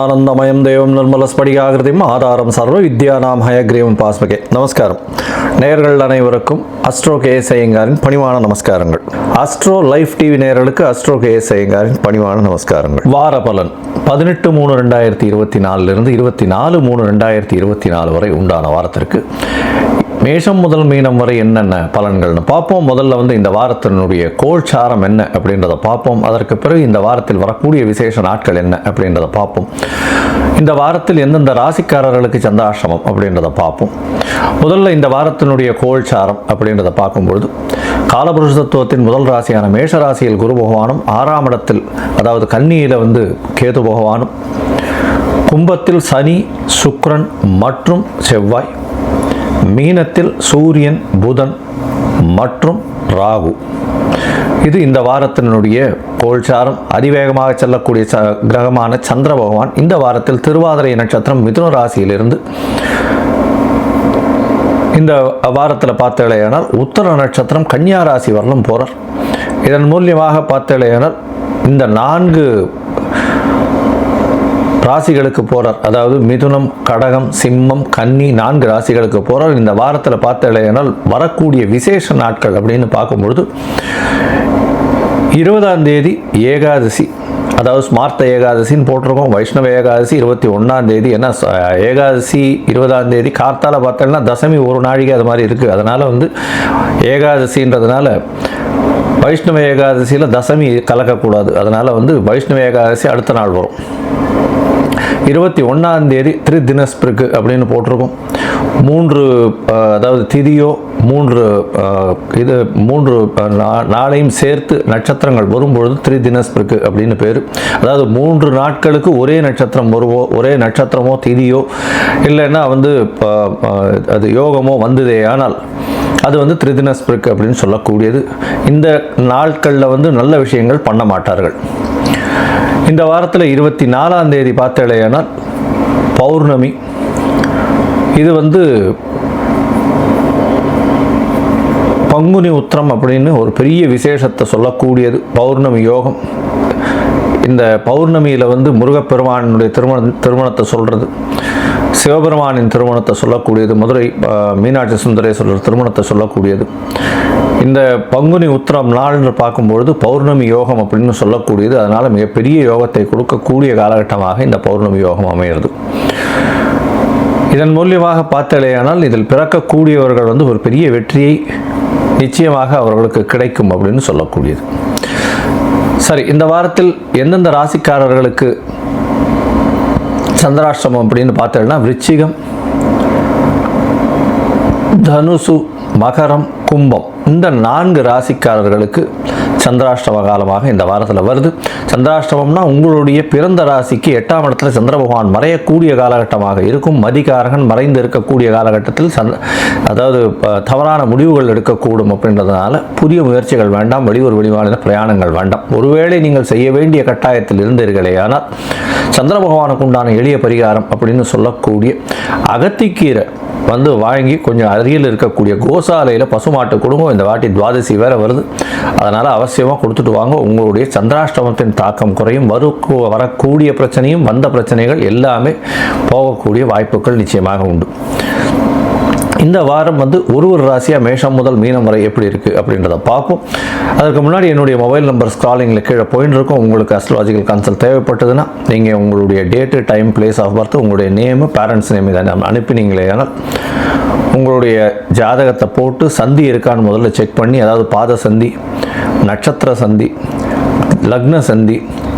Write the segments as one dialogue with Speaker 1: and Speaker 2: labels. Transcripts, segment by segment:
Speaker 1: ஞானானந்தமயம் தேவம் நிர்மலஸ்படிகாகிருதியும் ஆதாரம் சர்வ வித்யானாம் ஹயக்ரீவம் பாஸ்மகே நமஸ்காரம். நேர்கள் அனைவருக்கும் அஸ்ட்ரோ கேஎஸ் ஐயங்காரின் பணிவான நமஸ்காரங்கள். அஸ்ட்ரோ லைஃப் டிவி நேர்களுக்கு அஸ்ட்ரோ கேஎஸ் ஐயங்காரின் பணிவான நமஸ்காரங்கள். வார பலன். பதினெட்டு மூணு ரெண்டாயிரத்தி இருபத்தி நாலுலேருந்து இருபத்தி நாலு மூணு ரெண்டாயிரத்தி இருபத்தி நாலு வரை உண்டான வாரத்திற்கு மேஷம் முதல் மீனம் வரை என்னென்ன பலன்கள்னு பார்ப்போம். முதல்ல வந்து இந்த வாரத்தினுடைய கோல்சாரம் என்ன அப்படின்றத பார்ப்போம். அதற்கு பிறகு இந்த வாரத்தில் வரக்கூடிய விசேஷ நாட்கள் என்ன அப்படின்றத பார்ப்போம். இந்த வாரத்தில் எந்தெந்த ராசிக்காரர்களுக்கு சந்திராசிரமம் அப்படின்றத பார்ப்போம். முதல்ல இந்த வாரத்தினுடைய கோல்சாரம் அப்படின்றத பார்க்கும்பொழுது காலபுருஷ தத்துவத்தின் முதல் ராசியான மேஷ ராசியில் குரு பகவானும் ஆறாம் இடத்தில் அதாவது கன்னியில் வந்து கேது பகவானும் கும்பத்தில் சனி சுக்ரன் மற்றும் செவ்வாய். மீனத்தில் சூரியன் புதன் மற்றும் ராகு. இது இந்த வாரத்தினுடைய கோல்சாரம். அதிவேகமாக செல்லக்கூடிய ச கிரகமான சந்திர பகவான் இந்த வாரத்தில் திருவாதிரை நட்சத்திரம் மிதுன ராசியிலிருந்து இந்த வாரத்தில் பார்த்தேலையானால் உத்தர நட்சத்திரம் கன்னியா ராசி வரலும் போகிறார் இதன் மூலியமாக பார்த்தேலையானால் இந்த நான்கு ராசிகளுக்கு போகிறார் அதாவது மிதுனம் கடகம் சிம்மம் கன்னி நான்கு ராசிகளுக்கு போகிறார் இந்த வாரத்தில் பார்த்த இல்லையானால் வரக்கூடிய விசேஷ நாட்கள் அப்படின்னு பார்க்கும்பொழுது இருபதாம் தேதி ஏகாதசி. அதாவது ஸ்மார்த்த ஏகாதசின்னு போட்டிருக்கோம். வைஷ்ணவ ஏகாதசி இருபத்தி ஒன்றாம் தேதி. ஏன்னா ஏகாதசி இருபதாம் தேதி கார்த்தால பார்த்தோம்னா தசமி ஒரு நாழிகை அது மாதிரி இருக்குது அதனால் வந்து ஏகாதசின்றதுனால வைஷ்ணவ ஏகாதசியில் தசமி கலக்கக்கூடாது. அதனால் வந்து வைஷ்ணவ ஏகாதசி அடுத்த நாள் வரும். இருபத்தி ஒன்றாம் தேதி திரு தினஸ்பிருக்கு அப்படின்னு போட்டிருக்கோம். மூன்று அதாவது திதியோ மூன்று இது மூன்று நா- நாளையும் சேர்த்து நட்சத்திரங்கள் வரும்பொழுது திரு தினஸ்பிருக்கு அப்படின்னு பேர். அதாவது மூன்று நாட்களுக்கு ஒரே நட்சத்திரம் வருவோ ஒரே நட்சத்திரமோ திதியோ இல்லைன்னா வந்து அது யோகமோ வந்ததே ஆனால் அது வந்து திரிதினஸ்பிருக்கு அப்படின்னு சொல்லக்கூடியது. இந்த நாட்களில் வந்து நல்ல விஷயங்கள் பண்ண மாட்டார்கள். இந்த வாரத்தில் இருபத்தி நாலாம் தேதி பார்த்தேலையானால் பௌர்ணமி. இது வந்து பங்குனி உத்திரம் அப்படின்னு ஒரு பெரிய விசேஷத்தை சொல்லக்கூடியது பௌர்ணமி யோகம். இந்த பௌர்ணமியில் வந்து முருகப்பெருமானுடைய திருமண திருமணத்தை சொல்கிறது சிவபெருமானின் திருமணத்தை சொல்லக்கூடியது மதுரை மீனாட்சி சுந்தரேஸ்வரர் திருமணத்தை சொல்லக்கூடியது. இந்த பங்குனி உத்திரம் நாள்னு பார்க்கும்பொழுது பௌர்ணமி யோகம் அப்படின்னு சொல்லக்கூடியது. அதனால் மிகப்பெரிய யோகத்தை கொடுக்கக்கூடிய காலகட்டமாக இந்த பௌர்ணமி யோகம் அமைகிறது. இதன் மூலியமாக பார்த்தலையானால் இதில் பிறக்கக்கூடியவர்கள் வந்து ஒரு பெரிய வெற்றியை நிச்சயமாக அவர்களுக்கு கிடைக்கும் அப்படின்னு சொல்லக்கூடியது. சரி இந்த வாரத்தில் எந்தெந்த ராசிக்காரர்களுக்கு சந்திராஷ்டிரமம் அப்படின்னு பார்த்தோம்னா விருச்சிகம் தனுசு மகரம் கும்பம். இந்த நான்கு ராசிக்காரர்களுக்கு சந்திராஷ்டம காலமாக இந்த வாரத்தில் வருது. சந்திராஷ்டமம்னா உங்களுடைய பிறந்த ராசிக்கு எட்டாம் இடத்துல சந்திர பகவான் மறையக்கூடிய காலகட்டமாக இருக்கும். மதிகாரகன் மறைந்து இருக்கக்கூடிய காலகட்டத்தில் சந் அதாவது தவறான முடிவுகள் எடுக்கக்கூடும் அப்படின்றதுனால புதிய முயற்சிகள் வேண்டாம். வெளியூர் வெளிமாநில பிரயாணங்கள் வேண்டாம். ஒருவேளை நீங்கள் செய்ய வேண்டிய கட்டாயத்தில் இருந்தீர்களே ஆனால் சந்திர பகவானுக்கு உண்டான எளிய பரிகாரம் அப்படின்னு சொல்லக்கூடிய அகத்திக்கீரை வந்து வாங்கி கொஞ்சம் அருகில் இருக்கக்கூடிய கோசாலையில் பசுமாட்டு குடும்பம் இந்த வாட்டி துவாதசி வேற வருது. அதனால் அவசியமாக கொடுத்துட்டு வாங்க. உங்களுடைய சந்திராஷ்டமத்தின் தாக்கம் குறையும். வரு வரக்கூடிய பிரச்சனையும் வந்த பிரச்சனைகள் எல்லாமே போகக்கூடிய வாய்ப்புகள் நிச்சயமாக உண்டு. இந்த வாரம் வந்து ஒரு ஒரு ராசியாக மேஷம் முதல் மீனம் வரை எப்படி இருக்குது அப்படின்றத பார்ப்போம். அதற்கு முன்னாடி என்னுடைய மொபைல் நம்பர் ஸ்க்ராலிங்கில் கீழே போயின்னு இருக்கும். உங்களுக்கு அஸ்ட்ராலஜிக்கல் கன்சல்ட் தேவைப்பட்டதுன்னா நீங்கள் உங்களுடைய date time place of birth உங்களுடைய நேமு பேரண்ட்ஸ் நேம் இதை அனுப்பினீங்களே ஆனால் உங்களுடைய ஜாதகத்தை போட்டு சந்தி இருக்கான்னு முதல்ல செக் பண்ணி அதாவது பாத சந்தி நட்சத்திர சந்தி லக்ன சந்தி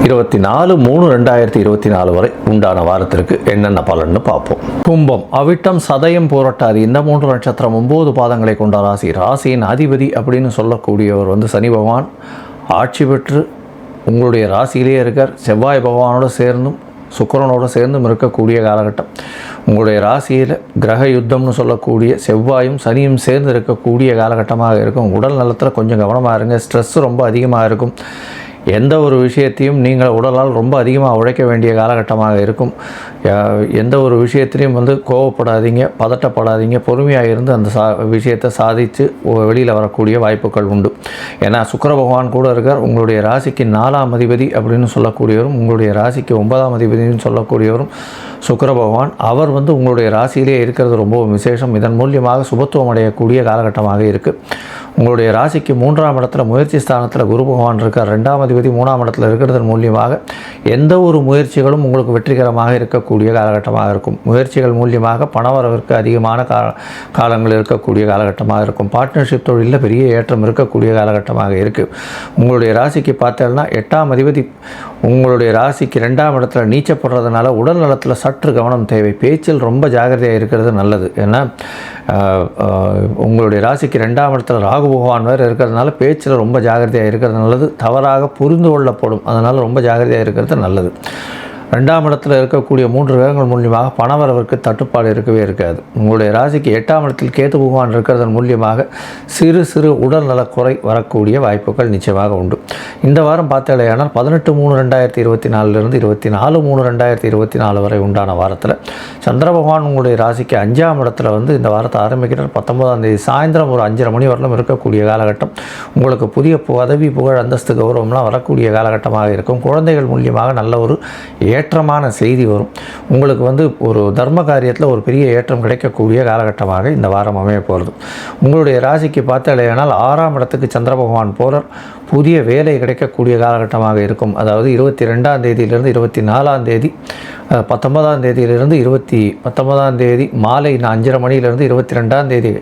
Speaker 1: இருபத்தி நாலு மூணு ரெண்டாயிரத்தி இருபத்தி நாலு வரை உண்டான வாரத்திற்கு என்னென்ன பலன்னு பார்ப்போம். கும்பம் அவிட்டம் சதயம் போராட்டாது இந்த மூன்று நட்சத்திரம் ஒன்பது பாதங்களை கொண்ட ராசி. ராசியின் அதிபதி அப்படின்னு சொல்லக்கூடியவர் வந்து சனி பகவான். ஆட்சி பெற்று உங்களுடைய ராசியிலேயே இருக்கார். செவ்வாய் பகவானோடு சேர்ந்தும் சுக்கிரனோட சேர்ந்தும் இருக்கக்கூடிய காலகட்டம். உங்களுடைய ராசியில் கிரக யுத்தம்னு சொல்லக்கூடிய செவ்வாயும் சனியும் சேர்ந்து இருக்கக்கூடிய காலகட்டமாக இருக்கும். உடல் நலத்தில் கொஞ்சம் கவனமாக இருங்க. ஸ்ட்ரெஸ் ரொம்ப அதிகமாக இருக்கும். எந்த ஒரு விஷயத்தையும் நீங்கள் உடலால் ரொம்ப அதிகமாக உழைக்க வேண்டிய காலகட்டமாக இருக்கும். எந்த ஒரு விஷயத்திலையும் வந்து கோவப்படாதீங்க பதட்டப்படாதீங்க பொறுமையாக இருந்து அந்த சா விஷயத்தை சாதித்து வெளியில் வரக்கூடிய வாய்ப்புகள் உண்டு. ஏன்னா சுக்கர பகவான் கூட இருக்கார். உங்களுடைய ராசிக்கு நாலாம் அதிபதி அப்படின்னு சொல்லக்கூடியவரும் உங்களுடைய ராசிக்கு ஒன்பதாம் அதிபதினு சொல்லக்கூடியவரும் சுக்கர பகவான். அவர் வந்து உங்களுடைய ராசியிலே இருக்கிறது ரொம்பவும் விசேஷம். இதன் மூலியமாக சுபத்துவம் அடையக்கூடிய காலகட்டமாக இருக்குது உங்களுடைய ராசிக்கு மூன்றாம் இடத்துல முயற்சி ஸ்தானத்தில் குரு பகவான் இருக்கார். ரெண்டாம் அதிபதி மூணாம் இடத்துல இருக்கிறதன் மூலியமாக எந்த ஒரு முயற்சிகளும் உங்களுக்கு வெற்றிகரமாக இருக்கக்கூடிய காலகட்டமாக இருக்கும். முயற்சிகள் மூலியமாக பணவரவிற்கு அதிகமான கால காலங்கள் இருக்கக்கூடிய காலகட்டமாக இருக்கும். பார்ட்னர்ஷிப் தொழிலில் பெரிய ஏற்றம் இருக்கக்கூடிய காலகட்டமாக இருக்குது உங்களுடைய ராசிக்கு பார்த்தேன்னா எட்டாம் அதிபதி உங்களுடைய ராசிக்கு ரெண்டாம் இடத்துல நீச்சப்படுறதுனால உடல் நலத்தில் சற்று கவனம் தேவை. பேச்சில் ரொம்ப ஜாகிரதையாக இருக்கிறது நல்லது. ஏன்னா உங்களுடைய ராசிக்கு ரெண்டாம் இடத்துல ராகு பகவான் வேறு இருக்கிறதுனால பேச்சில் ரொம்ப ஜாகிரதையாக இருக்கிறது நல்லது. தவறாக புரிந்து கொள்ளப்படும். அதனால் ரொம்ப ஜாகிரதையாக இருக்கிறது நல்லது. ரெண்டாம் இடத்தில் இருக்கக்கூடிய மூன்று கிரகங்கள் மூலியமாக பணவரவிற்கு தட்டுப்பாடு இருக்கவே இருக்காது. உங்களுடைய ராசிக்கு எட்டாம் இடத்தில் கேத்து பகவான் இருக்கிறதன் மூலியமாக சிறு சிறு உடல்நலக்குறை வரக்கூடிய வாய்ப்புகள் நிச்சயமாக உண்டு. இந்த வாரம் பார்த்தாலேயானால் பதினெட்டு மூணு ரெண்டாயிரத்தி இருபத்தி நாலுலேருந்து இருபத்தி நாலு மூணு ரெண்டாயிரத்தி இருபத்தி நாலு வரை உண்டான வாரத்தில் சந்திர பகவான் உங்களுடைய ராசிக்கு அஞ்சாம் இடத்துல வந்து இந்த வாரத்தை ஆரம்பிக்கிறார். பத்தொன்பதாம் தேதி சாயந்தரம் ஒரு அஞ்சரை மணி வரலும் இருக்கக்கூடிய காலகட்டம். உங்களுக்கு புதிய பதவி புகழ் அந்தஸ்து கௌரவம்லாம் வரக்கூடிய காலகட்டமாக இருக்கும். குழந்தைகள் மூலியமாக நல்ல ஒரு ஏற்றமான செய்தி வரும். உங்களுக்கு வந்து ஒரு தர்ம காரியத்தில் ஒரு பெரிய ஏற்றம் கிடைக்கக்கூடிய காலகட்டமாக இந்த வாரம் அமைய போகிறது உங்களுடைய ராசிக்கு பார்த்தாலேயானால் ஆறாம் இடத்துக்கு சந்திர பகவான் போகிறார் புதிய வேலை கிடைக்கக்கூடிய காலகட்டமாக இருக்கும். அதாவது இருபத்தி ரெண்டாம் தேதியிலிருந்து இருபத்தி நாலாம் தேதி பத்தொன்பதாம் தேதியிலிருந்து இருபத்தி பத்தொன்பதாம் தேதி மாலை அஞ்சரை மணியிலிருந்து இருபத்தி ரெண்டாம் தேதி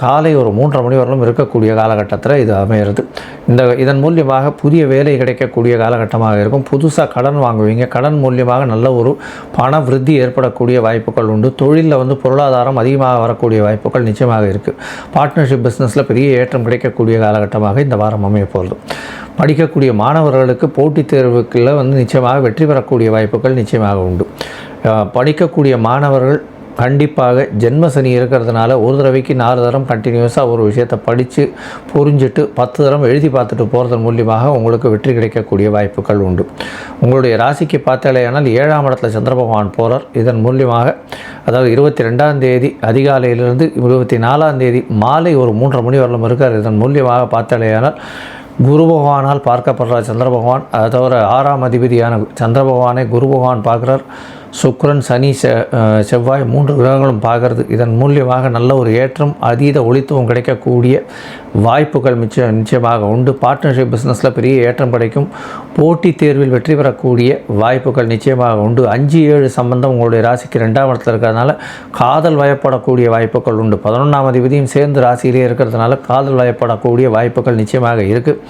Speaker 1: காலை ஒரு மூன்றரை மணி வரலும் இருக்கக்கூடிய காலகட்டத்தில் இது அமையிறது. இந்த இதன் மூலியமாக புதிய வேலை கிடைக்கக்கூடிய காலகட்டமாக இருக்கும். புதுசாக கடன் வாங்குவீங்க. கடன் மூலியமாக நல்ல ஒரு பண விருத்தி ஏற்படக்கூடிய வாய்ப்புகள் உண்டு. தொழிலில் வந்து பொருளாதாரம் அதிகமாக வரக்கூடிய வாய்ப்புகள் நிச்சயமாக இருக்குது பார்ட்னர்ஷிப் பிஸ்னஸில் பெரிய ஏற்றம் கிடைக்கக்கூடிய காலகட்டமாக இந்த வாரம் அமைய போகிறது. படிக்கக்கூடிய மாணவர்களுக்கு போட்டித் தேர்வுக்குள்ள வந்து நிச்சயமாக வெற்றி பெறக்கூடிய வாய்ப்புகள் நிச்சயமாக உண்டு. படிக்கக்கூடிய மாணவர்கள் கண்டிப்பாக ஜென்ம சனி இருக்கிறதுனால ஒரு தடவைக்கு நாலு தரம் கண்டினியூஸாக ஒரு விஷயத்தை படித்து புரிஞ்சுட்டு பத்து தரம் எழுதி பார்த்துட்டு போகிறதன் மூலியமாக உங்களுக்கு வெற்றி கிடைக்கக்கூடிய வாய்ப்புகள் உண்டு. உங்களுடைய ராசிக்கு பார்த்தாலேயானால் ஏழாம் இடத்துல சந்திர பகவான் போகிறார் இதன் மூலியமாக அதாவது இருபத்தி ரெண்டாம் தேதி அதிகாலையிலிருந்து இருபத்தி நாலாம் தேதி மாலை ஒரு மூன்றரை மணி வரலும் இருக்கார். இதன் மூலியமாக பார்த்தாலேயானால் குரு பகவானால் பார்க்கப்படுற சந்திர பகவான். அதை தவிர ஆறாம் அதிபதியான சந்திர பகவானை குரு பகவான் பார்க்குறார். சுக்கரன் சனி செ செவ்வாய் மூன்று கிரகங்களும் பார்க்கறது. இதன் மூலியமாக நல்ல ஒரு ஏற்றம் அதீத ஒளித்துவம் கிடைக்கக்கூடிய வாய்ப்புகள் மிச்ச நிச்சயமாக உண்டு. பார்ட்னர்ஷிப் பிஸ்னஸில் பெரிய ஏற்றம் கிடைக்கும். போட்டித் தேர்வில் வெற்றி பெறக்கூடிய வாய்ப்புகள் நிச்சயமாக உண்டு. அஞ்சு ஏழு சம்பந்தம் உங்களுடைய ராசிக்கு ரெண்டாம் இடத்துல இருக்கிறதுனால காதல் வயப்படக்கூடிய வாய்ப்புகள் உண்டு. பதினொன்றாம் அதிபதியும் சேர்ந்து ராசியிலே இருக்கிறதுனால காதல் வயப்படக்கூடிய வாய்ப்புகள் நிச்சயமாக இருக்குது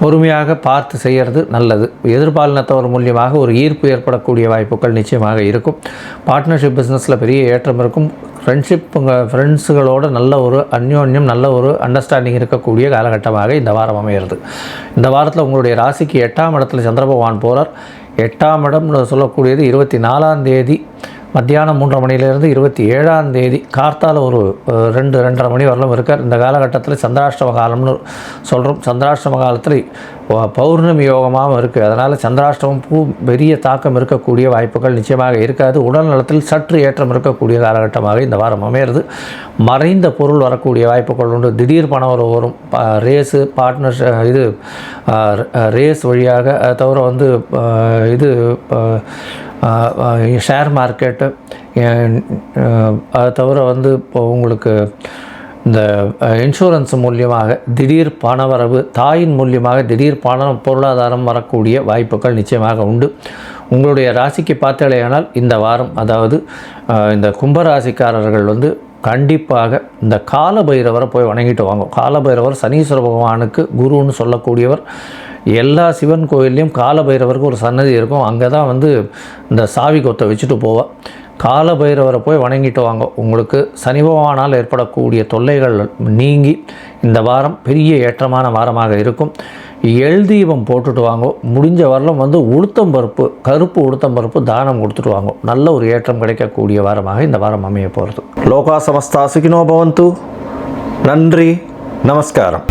Speaker 1: பொறுமையாக பார்த்து செய்கிறது நல்லது. எதிர்பாலினத்தவர் மூலியமாக ஒரு ஈர்ப்பு ஏற்படக்கூடிய வாய்ப்புகள் நிச்சயமாக இருக்கும். பார்ட்னர்ஷிப் பிஸ்னஸில் பெரிய ஏற்றம் இருக்கும். ஃப்ரெண்ட்ஷிப்புங்க ஃப்ரெண்ட்ஸுகளோட நல்ல ஒரு அந்யோன்யம் நல்ல ஒரு அண்டர்ஸ்டாண்டிங் இருக்கக்கூடிய காலகட்டமாக இந்த வாரம் அமையிறது இந்த வாரத்தில் உங்களுடைய ராசிக்கு எட்டாம் இடத்துல சந்திர பகவான் போகிறார் எட்டாம் இடம்னு சொல்லக்கூடியது இருபத்தி நாலாம் தேதி. மத்தியானம் மூன்றரை மணியிலிருந்து இருபத்தி ஏழாம் தேதி கார்த்தால ஒரு ரெண்டு ரெண்டரை மணி வரலும் இருக்கார். இந்த காலகட்டத்தில் சந்திராஷ்டம காலம்னு சொல்கிறோம் சந்திராஷ்டம காலத்தில் பௌர்ணமி யோகமாகவும் இருக்குது அதனால் சந்திராஷ்டமம் பூ பெரிய தாக்கம் இருக்கக்கூடிய வாய்ப்புகள் நிச்சயமாக இருக்காது. உடல் நலத்தில் சற்று ஏற்றம் இருக்கக்கூடிய காலகட்டமாக இந்த வாரம் அமையிறது. மறைந்த பொருள் வரக்கூடிய வாய்ப்புகள் உண்டு. திடீர் பணம் ஒரு வரும் ரேஸு பார்ட்னர் இது ரேஸ் வழியாக தவிர வந்து இது ஷேர் மார்க்கெட்டு அதை தவிர வந்து இப்போ உங்களுக்கு இந்த இன்சூரன்ஸ் மூலியமாக திடீர் பணவரவு தாயின் மூலியமாக திடீர் பணம் பொருளாதாரம் வரக்கூடிய வாய்ப்புகள் நிச்சயமாக உண்டு. உங்களுடைய ராசிக்கு பார்த்தாலேயானால் இந்த வாரம் அதாவது இந்த கும்பராசிக்காரர்கள் வந்து கண்டிப்பாக இந்த காலபைரவரை போய் வணங்கிட்டு வாங்க. காலபைரவர் சனீஸ்வர பகவானுக்கு குருன்னு சொல்லக்கூடியவர். எல்லா சிவன் கோயில்லையும் காலபைரவருக்கு ஒரு சன்னதி இருக்கும். அங்கே தான் வந்து இந்த சாவி கொத்தை வச்சுட்டு போவா. காலபைரவரை போய் வணங்கிட்டு வாங்க. உங்களுக்கு சனி பகவானால் ஏற்படக்கூடிய தொல்லைகள் நீங்கி இந்த வாரம் பெரிய ஏற்றமான வாரமாக இருக்கும். எள் தீபம் போட்டுட்டு வாங்க. முடிஞ்ச வரலும் வந்து உளுத்தம் பருப்பு கருப்பு உளுத்தம் பருப்பு தானம் கொடுத்துட்டு வாங்க. நல்ல ஒரு ஏற்றம் கிடைக்கக்கூடிய வாரமாக இந்த வாரம் அமைய போகிறது லோகா சமஸ்தா சுகினோ பவந்து. நன்றி. நமஸ்காரம்.